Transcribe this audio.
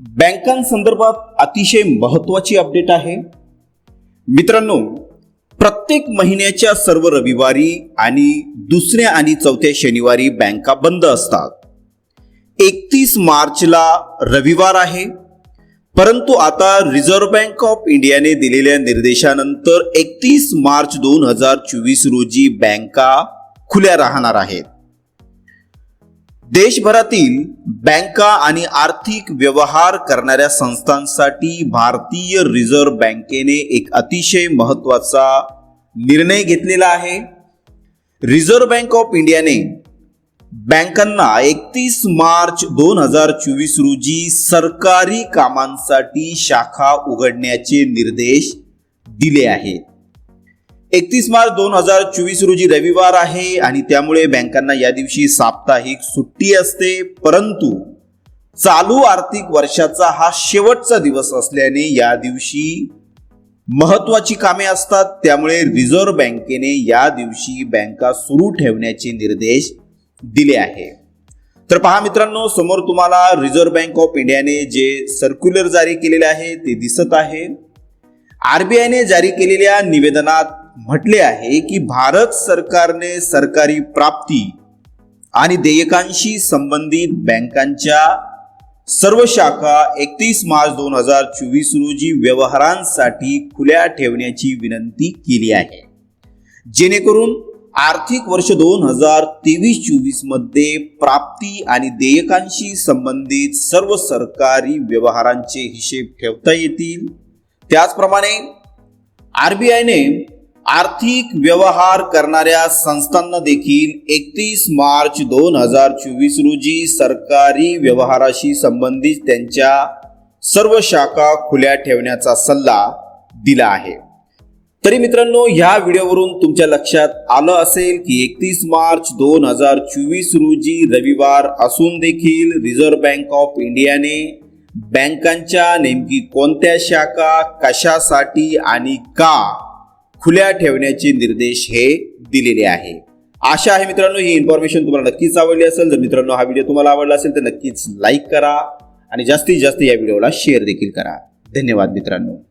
बँकांसंदर्भात अतिशय महत्वाची अपडेट आहे. मित्रांनो प्रत्येक महिन्याच्या सर्व रविवारी आणि दुसऱ्या आणि चौथ्या शनिवारी बँका बंद असतात. एकतीस मार्चला रविवार आहे. परंतु आता रिझर्व्ह बँक ऑफ इंडियाने दिलेल्या निर्देशानंतर एकतीस मार्च दोन हजार चोवीस रोजी बँका खुल्या राहणार आहेत. देशभरातील बँका आणि आर्थिक व्यवहार करणाऱ्या संस्थांसाठी भारतीय रिझर्व्ह बँकेने एक अतिशय महत्त्वाचा निर्णय घेतलेला आहे. रिझर्व्ह बँक ऑफ इंडियाने बँकांना एकतीस मार्च दोन हजार चोवीस रोजी सरकारी कामांसाठी शाखा उघडण्याचे निर्देश दिले आहेत. एकतीस मार्च दोन हजार चोवीस रोजी रविवार आहे आणि त्यामुळे बँकांना या दिवशी साप्ताहिक सुट्टी असते. परंतु चालू आर्थिक वर्षाचा हा शेवटचा दिवस असल्याने या दिवशी महत्वाची कामे असतात. त्यामुळे रिझर्व्ह बँकेने या दिवशी बँका सुरू ठेवण्याचे निर्देश दिले आहे. तर पहा मित्रांनो समोर तुम्हाला रिझर्व्ह बँक ऑफ इंडियाने जे सर्क्युलर जारी केलेले आहे ते दिसत आहे. आरबीआयने जारी केलेल्या निवेदनात म्हटले आहे की भारत सरकारने सरकारी प्राप्ती आणि देयकांशी संबंधित बँकांच्या सर्व शाखा एकतीस मार्च दोन हजार चोवीस रोजी व्यवहारांसाठी खुल्या ठेवण्याची विनंती केली आहे. जेणेकरून आर्थिक वर्ष दोन हजार तेवीस चोवीसमध्ये प्राप्ती आणि देयकांशी संबंधित सर्व सरकारी व्यवहारांचे हिशेब ठेवता येतील. त्याचप्रमाणे आरबीआयने आर्थिक व्यवहार करणाऱ्या संस्थांना देखील एकतीस मार्च दोन हजार चोवीस रोजी सरकारी व्यवहाराशी संबंधित त्यांच्या सर्व शाखा खुल्या ठेवण्याचा सल्ला दिला आहे. तरी मित्रांनो ह्या व्हिडिओवरून तुमच्या लक्षात आलं असेल की एकतीस मार्च दोन हजार चोवीस रोजी रविवार असून देखील रिझर्व्ह बँक ऑफ इंडियाने बँकांच्या नेमकी कोणत्या शाखा कशासाठी आणि का खुल्या ठेवण्याचे निर्देश हे दिलेले आहे. आशा आहे मित्रांनो ही इन्फॉर्मेशन तुम्हाला नक्कीच आवडली असेल. जर मित्रांनो हा व्हिडिओ तुम्हाला आवडला असेल तर नक्कीच लाईक करा आणि जास्तीत जास्त या व्हिडिओला शेअर देखील करा. धन्यवाद मित्रांनो.